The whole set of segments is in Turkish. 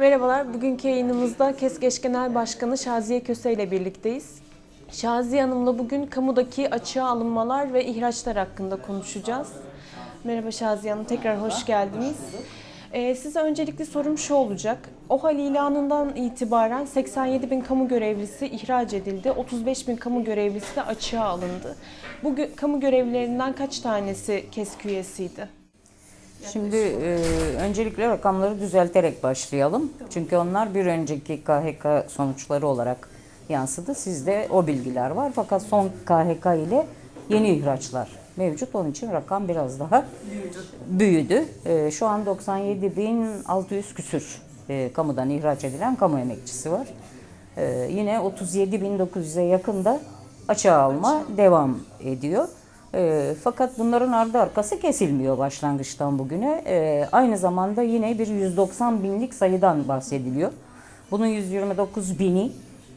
Merhabalar, bugünkü yayınımızda KESGEŞ Genel Başkanı Şaziye Köse ile birlikteyiz. Şaziye Hanım'la bugün kamudaki açığa alınmalar ve ihraçlar hakkında konuşacağız. Merhaba Şaziye Hanım, tekrar hoş geldiniz. Ee, size öncelikli sorum şu olacak. OHAL ilanından itibaren 87 bin kamu görevlisi ihraç edildi, 35 bin kamu görevlisi de açığa alındı. Bu kamu görevlilerinden kaç tanesi KESK üyesiydi? Şimdi e, öncelikle rakamları düzelterek başlayalım. Çünkü onlar bir önceki KHK sonuçları olarak yansıdı. Sizde o bilgiler var. Fakat son KHK ile yeni ihraçlar mevcut. Onun için rakam biraz daha büyüdü. E, şu an 97.600 küsür e, kamudan ihraç edilen kamu emekçisi var. E, yine 37.900'e yakın da açığa alma devam ediyor. E, fakat bunların ardı arkası kesilmiyor başlangıçtan bugüne. E, aynı zamanda yine bir 190 binlik sayıdan bahsediliyor. Bunun 129 bini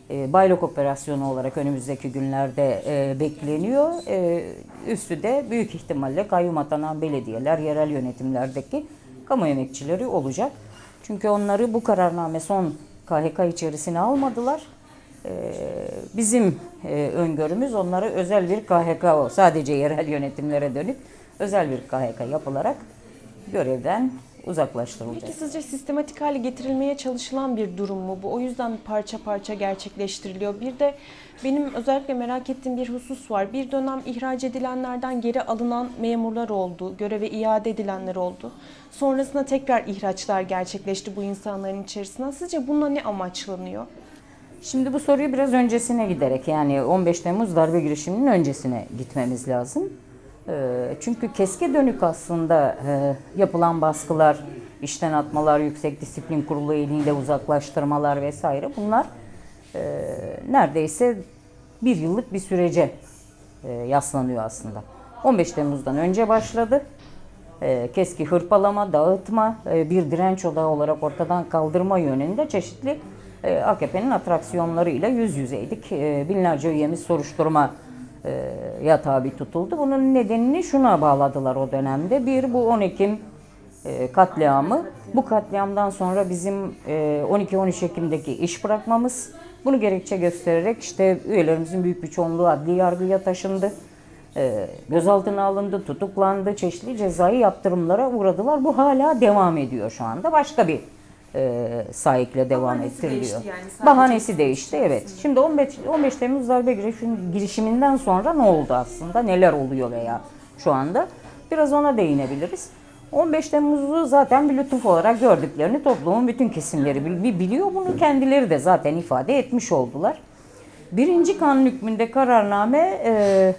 e, baylok operasyonu olarak önümüzdeki günlerde e, bekleniyor. E, üstü de büyük ihtimalle kayyum atanan belediyeler, yerel yönetimlerdeki kamu emekçileri olacak. Çünkü onları bu kararname son KHK içerisine almadılar. Ee, Bizim e, öngörümüz onları özel bir KHK, sadece yerel yönetimlere dönük özel bir KHK yapılarak görevden uzaklaştırılacak. Peki sizce sistematik hale getirilmeye çalışılan bir durum mu bu? O yüzden parça parça gerçekleştiriliyor. Bir de benim özellikle merak ettiğim bir husus var. Bir dönem ihraç edilenlerden geri alınan memurlar oldu, göreve iade edilenler oldu. Sonrasında tekrar ihraçlar gerçekleşti bu insanların içerisinden. Sizce bununla ne amaçlanıyor? Şimdi bu soruyu biraz öncesine giderek yani 15 Temmuz darbe girişiminin öncesine gitmemiz lazım. Ee, Çünkü keske dönük aslında e, yapılan baskılar, işten atmalar, yüksek disiplin kurulu elinde uzaklaştırmalar vesaire bunlar e, neredeyse bir yıllık bir sürece e, yaslanıyor aslında. 15 Temmuz'dan önce başladı. Keski hırpalama, dağıtma, bir direnç odağı olarak ortadan kaldırma yönünde çeşitli AKP'nin atraksiyonlarıyla yüz yüzeydik. E, binlerce üyemiz soruşturma e, ya tabi tutuldu. Bunun nedenini şuna bağladılar o dönemde. Bir, bu 10 Ekim e, katliamı. Bu katliamdan sonra bizim e, 12-13 Ekim'deki iş bırakmamız. Bunu gerekçe göstererek işte üyelerimizin büyük bir çoğunluğu adli yargıya taşındı. E, gözaltına alındı, tutuklandı, çeşitli cezai yaptırımlara uğradılar. Bu hala devam ediyor şu anda. Başka bir e, sahikle devam Bahanesi ettiriliyor. değişti yani, sadece Bahanesi değişti evet. Şimdi 15 15 Temmuz darbe girişim- girişiminden sonra ne oldu aslında? Neler oluyor veya şu anda? Biraz ona değinebiliriz. 15 Temmuz'u zaten bir lütuf olarak gördüklerini toplumun bütün kesimleri bil- bil- biliyor. Bunu kendileri de zaten ifade etmiş oldular. Birinci kanun hükmünde kararname e,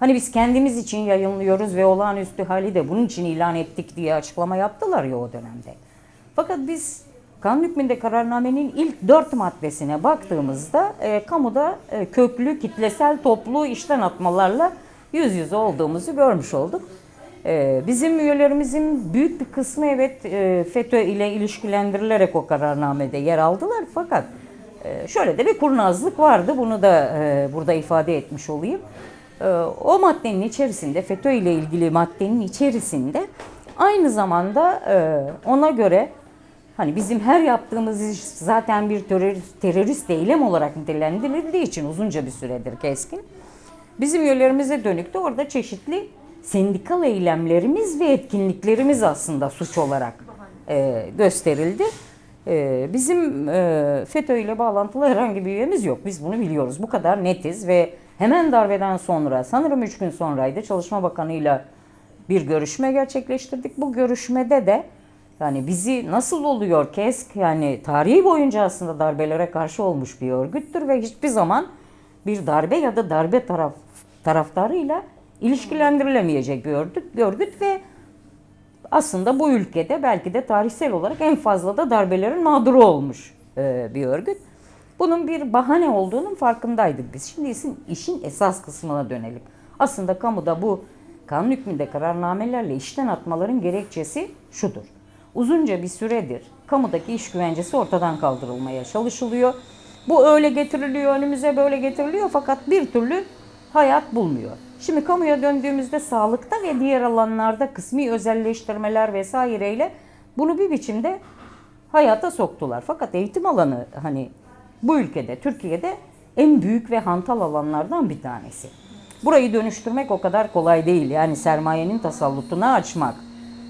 hani biz kendimiz için yayınlıyoruz ve olağanüstü hali de bunun için ilan ettik diye açıklama yaptılar ya o dönemde. Fakat biz kanun hükmünde kararnamenin ilk dört maddesine baktığımızda e, kamuda e, köklü, kitlesel, toplu işten atmalarla yüz yüze olduğumuzu görmüş olduk. E, bizim üyelerimizin büyük bir kısmı evet e, FETÖ ile ilişkilendirilerek o kararnamede yer aldılar fakat ee, Şöyle de bir kurnazlık vardı. Bunu da e, burada ifade etmiş olayım. Ee, o maddenin içerisinde, FETÖ ile ilgili maddenin içerisinde aynı zamanda e, ona göre hani bizim her yaptığımız iş zaten bir terörist, terörist eylem olarak nitelendirildiği için uzunca bir süredir keskin. Bizim üyelerimize dönük de orada çeşitli sendikal eylemlerimiz ve etkinliklerimiz aslında suç olarak e, gösterildi. E, bizim e, FETÖ ile bağlantılı herhangi bir üyemiz yok. Biz bunu biliyoruz. Bu kadar netiz ve hemen darbeden sonra sanırım 3 gün sonraydı Çalışma Bakanı'yla bir görüşme gerçekleştirdik. Bu görüşmede de yani bizi nasıl oluyor KESK yani tarihi boyunca aslında darbelere karşı olmuş bir örgüttür ve hiçbir zaman bir darbe ya da darbe taraf taraftarıyla ilişkilendirilemeyecek bir örgüt, bir örgüt ve aslında bu ülkede belki de tarihsel olarak en fazla da darbelerin mağduru olmuş e, bir örgüt. Bunun bir bahane olduğunun farkındaydık biz. Şimdi işin, işin esas kısmına dönelim. Aslında kamuda bu kanun hükmünde kararnamelerle işten atmaların gerekçesi şudur. Uzunca bir süredir kamudaki iş güvencesi ortadan kaldırılmaya çalışılıyor. Bu öyle getiriliyor, önümüze böyle getiriliyor fakat bir türlü hayat bulmuyor. Şimdi kamuya döndüğümüzde sağlıkta ve diğer alanlarda kısmi özelleştirmeler vesaireyle bunu bir biçimde hayata soktular. Fakat eğitim alanı hani bu ülkede, Türkiye'de en büyük ve hantal alanlardan bir tanesi. Burayı dönüştürmek o kadar kolay değil. Yani sermayenin tasallutunu açmak,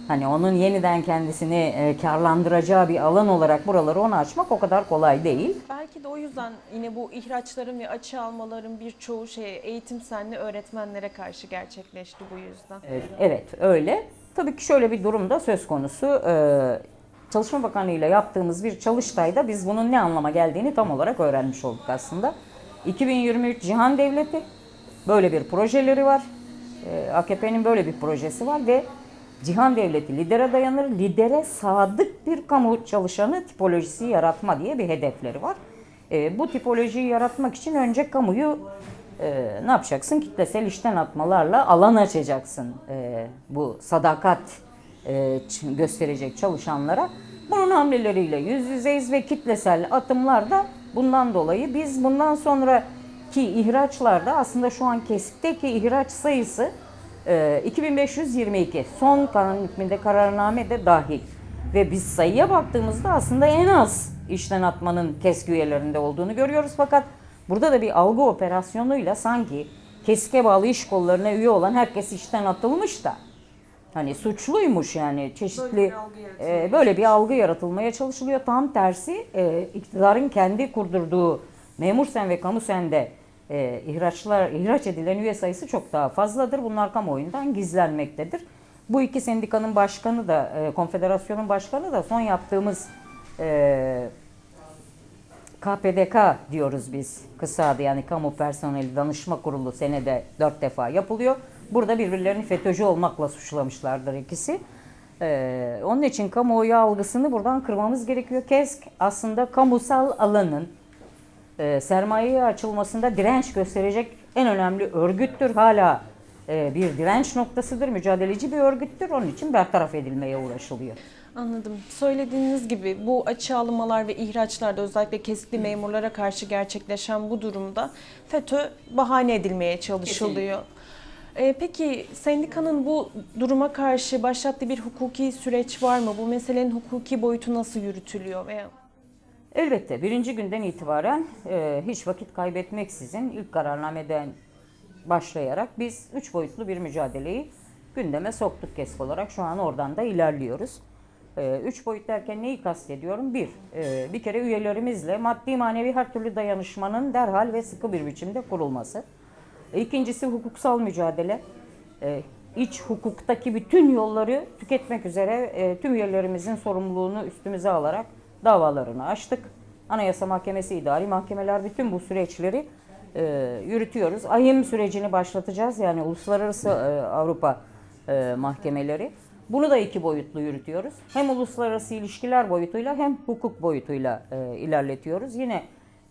hani onun yeniden kendisini e, karlandıracağı bir alan olarak buraları ona açmak o kadar kolay değil. Belki de o yüzden yine bu ihraçların ve açığa almaların birçoğu şey eğitim senli öğretmenlere karşı gerçekleşti bu yüzden. Evet, Evet öyle. Tabii ki şöyle bir durum da söz konusu. Ee, Çalışma Bakanlığı ile yaptığımız bir çalıştayda biz bunun ne anlama geldiğini tam olarak öğrenmiş olduk aslında. 2023 Cihan Devleti böyle bir projeleri var. Ee, AKP'nin böyle bir projesi var ve Cihan Devleti lidere dayanır, lidere sadık bir kamu çalışanı tipolojisi yaratma diye bir hedefleri var. Ee, bu tipolojiyi yaratmak için önce kamuyu e, ne yapacaksın? Kitlesel işten atmalarla alan açacaksın e, bu sadakat e, gösterecek çalışanlara. Bunun hamleleriyle yüz yüzeyiz ve kitlesel atımlarda bundan dolayı biz bundan sonraki ihraçlarda aslında şu an KESK'teki ihraç sayısı e, 2522. Son kanun hükmünde kararname de dahil. Ve biz sayıya baktığımızda aslında en az işten atmanın KESK üyelerinde olduğunu görüyoruz. Fakat burada da bir algı operasyonuyla sanki KESK'e bağlı iş kollarına üye olan herkes işten atılmış da hani suçluymuş yani çeşitli Böyle bir algı yaratılmaya e, böyle bir algı yaratılmaya çalışılıyor. Tam tersi e, iktidarın kendi kurdurduğu memur sen ve kamu sende e, ihraçlar ihraç edilen üye sayısı çok daha fazladır. Bunlar kamuoyundan gizlenmektedir. Bu iki sendikanın başkanı da e, konfederasyonun başkanı da son yaptığımız e, KPDK diyoruz biz kısa adı yani Kamu Personeli Danışma Kurulu senede dört defa yapılıyor. Burada birbirlerini FETÖ'cü olmakla suçlamışlardır ikisi. Ee, onun için kamuoyu algısını buradan kırmamız gerekiyor. KESK aslında kamusal alanın e, sermayeye açılmasında direnç gösterecek en önemli örgüttür. Hala e, bir direnç noktasıdır, mücadeleci bir örgüttür. Onun için bertaraf edilmeye uğraşılıyor. Anladım. Söylediğiniz gibi bu açığa almalar ve ihraçlarda özellikle kesikli memurlara karşı gerçekleşen bu durumda FETÖ bahane edilmeye çalışılıyor. Ee, peki sendikanın bu duruma karşı başlattığı bir hukuki süreç var mı? Bu meselenin hukuki boyutu nasıl yürütülüyor? Veya Elbette birinci günden itibaren e, hiç vakit kaybetmeksizin ilk kararnameden başlayarak biz üç boyutlu bir mücadeleyi gündeme soktuk KESK olarak. Şu an oradan da ilerliyoruz. E, üç boyut derken neyi kastediyorum? Bir, e, bir kere üyelerimizle maddi manevi her türlü dayanışmanın derhal ve sıkı bir biçimde kurulması. E, İkincisi hukuksal mücadele. E, iç hukuktaki bütün yolları tüketmek üzere e, tüm üyelerimizin sorumluluğunu üstümüze alarak davalarını açtık. Anayasa Mahkemesi, idari mahkemeler bütün bu süreçleri e, yürütüyoruz. AYİM sürecini başlatacağız yani Uluslararası e, Avrupa e, mahkemeleri. Bunu da iki boyutlu yürütüyoruz. Hem uluslararası ilişkiler boyutuyla hem hukuk boyutuyla e, ilerletiyoruz. Yine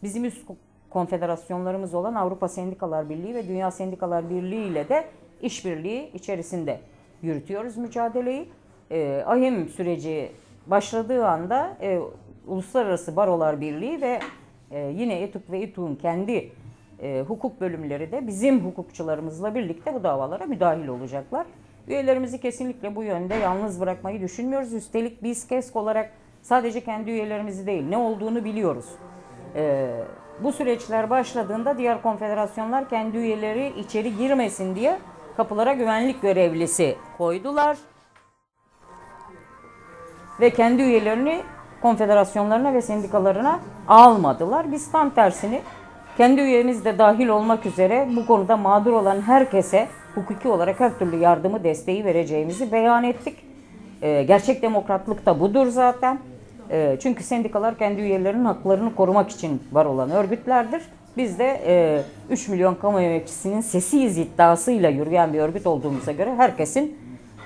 bizim üst konfederasyonlarımız olan Avrupa Sendikalar Birliği ve Dünya Sendikalar Birliği ile de işbirliği içerisinde yürütüyoruz mücadeleyi. E, AHİM süreci başladığı anda e, Uluslararası Barolar Birliği ve e, yine ETUK ve İTUK'un kendi e, hukuk bölümleri de bizim hukukçularımızla birlikte bu davalara müdahil olacaklar. Üyelerimizi kesinlikle bu yönde yalnız bırakmayı düşünmüyoruz. Üstelik biz KESK olarak sadece kendi üyelerimizi değil ne olduğunu biliyoruz. Ee, bu süreçler başladığında diğer konfederasyonlar kendi üyeleri içeri girmesin diye kapılara güvenlik görevlisi koydular. Ve kendi üyelerini konfederasyonlarına ve sendikalarına almadılar. Biz tam tersini kendi üyemiz de dahil olmak üzere bu konuda mağdur olan herkese hukuki olarak her türlü yardımı, desteği vereceğimizi beyan ettik. Ee, gerçek demokratlık da budur zaten. Ee, çünkü sendikalar kendi üyelerinin haklarını korumak için var olan örgütlerdir. Biz de e, 3 milyon kamu emekçisinin sesiyiz iddiasıyla yürüyen bir örgüt olduğumuza göre herkesin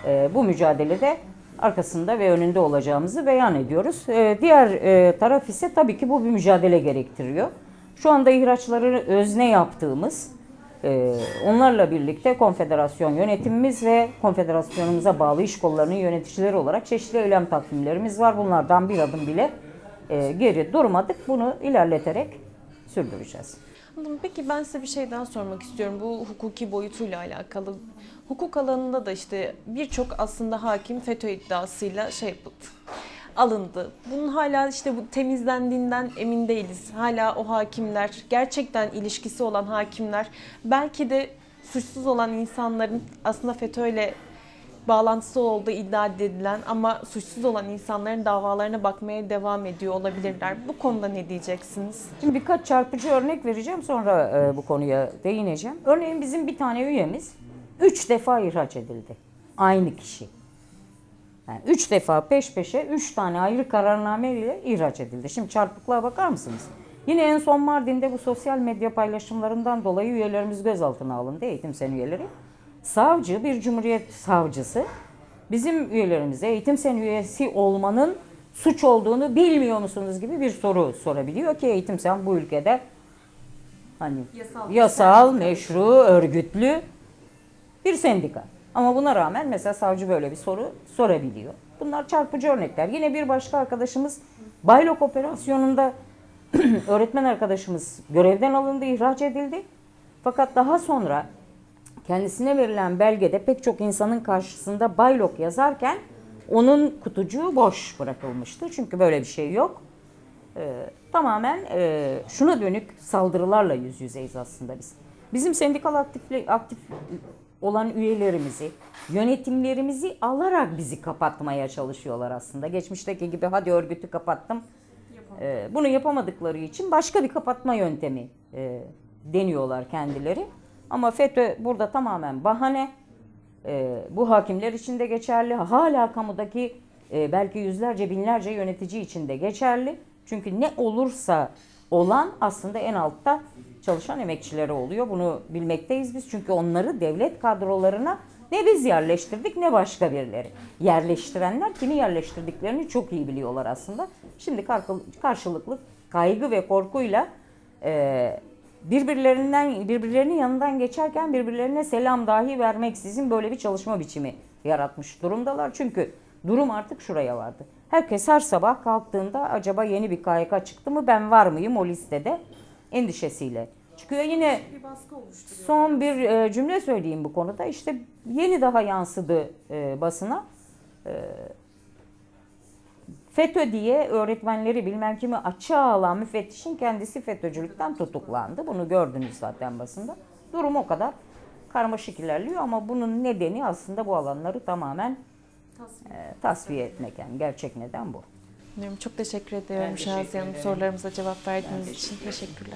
e, bu mücadelede arkasında ve önünde olacağımızı beyan ediyoruz. E, diğer e, taraf ise tabii ki bu bir mücadele gerektiriyor. Şu anda ihraçları özne yaptığımız, e, onlarla birlikte konfederasyon yönetimimiz ve konfederasyonumuza bağlı iş kollarının yöneticileri olarak çeşitli eylem takvimlerimiz var. Bunlardan bir adım bile e, geri durmadık. Bunu ilerleterek sürdüreceğiz. Anladım. Peki ben size bir şey daha sormak istiyorum bu hukuki boyutuyla alakalı. Hukuk alanında da işte birçok aslında hakim FETÖ iddiasıyla şey yapıldı. alındı. Bunun hala işte bu temizlendiğinden emin değiliz. Hala o hakimler, gerçekten ilişkisi olan hakimler, belki de suçsuz olan insanların aslında FETÖ'yle bağlantısı olduğu iddia edilen ama suçsuz olan insanların davalarına bakmaya devam ediyor olabilirler. Bu konuda ne diyeceksiniz? Şimdi birkaç çarpıcı örnek vereceğim sonra e, bu konuya değineceğim. Örneğin bizim bir tane üyemiz 3 defa ihraç edildi. Aynı kişi. Yani 3 defa peş peşe 3 tane ayrı kararname ile ihraç edildi. Şimdi çarpıklığa bakar mısınız? Yine en son Mardin'de bu sosyal medya paylaşımlarından dolayı üyelerimiz gözaltına alındı, eğitim sen üyeleri. Savcı, bir cumhuriyet savcısı bizim üyelerimize eğitim sen üyesi olmanın suç olduğunu bilmiyor musunuz gibi bir soru sorabiliyor ki eğitim sen bu ülkede hani Yasal. yasal, meşru, örgütlü bir sendika. Ama buna rağmen mesela savcı böyle bir soru sorabiliyor. Bunlar çarpıcı örnekler. Yine bir başka arkadaşımız Baylok operasyonunda öğretmen arkadaşımız görevden alındı, ihraç edildi. Fakat daha sonra kendisine verilen belgede pek çok insanın karşısında Baylok yazarken onun kutucuğu boş bırakılmıştı. Çünkü böyle bir şey yok. Ee, tamamen e, şuna dönük saldırılarla yüz yüzeyiz aslında biz. Bizim sendikal aktifli, aktif olan üyelerimizi, yönetimlerimizi alarak bizi kapatmaya çalışıyorlar aslında. Geçmişteki gibi hadi örgütü kapattım. Ee, bunu yapamadıkları için başka bir kapatma yöntemi e, deniyorlar kendileri. Ama FETÖ burada tamamen bahane. Ee, bu hakimler için de geçerli. Hala kamudaki e, belki yüzlerce binlerce yönetici için de geçerli. Çünkü ne olursa olan aslında en altta çalışan emekçileri oluyor. Bunu bilmekteyiz biz. Çünkü onları devlet kadrolarına ne biz yerleştirdik ne başka birileri. Yerleştirenler kimi yerleştirdiklerini çok iyi biliyorlar aslında. Şimdi karşılıklı kaygı ve korkuyla e, birbirlerinden birbirlerinin yanından geçerken birbirlerine selam dahi vermeksizin böyle bir çalışma biçimi yaratmış durumdalar. Çünkü durum artık şuraya vardı. Herkes her sabah kalktığında acaba yeni bir KYK çıktı mı ben var mıyım o listede endişesiyle çıkıyor. Yine Bir baskı oluşturuyor. son bir e, cümle söyleyeyim bu konuda. İşte yeni daha yansıdı e, basına. FETÖ diye öğretmenleri bilmem kimi açığa alan müfettişin kendisi FETÖ'cülükten tutuklandı. Bunu gördünüz zaten basında. Durum o kadar karmaşık ilerliyor ama bunun nedeni aslında bu alanları tamamen e, tasfiye etmek. Yani gerçek neden bu. Çok teşekkür ediyorum Ben Şaziye Hanım sorularımıza cevap verdiğiniz için. Teşekkürler.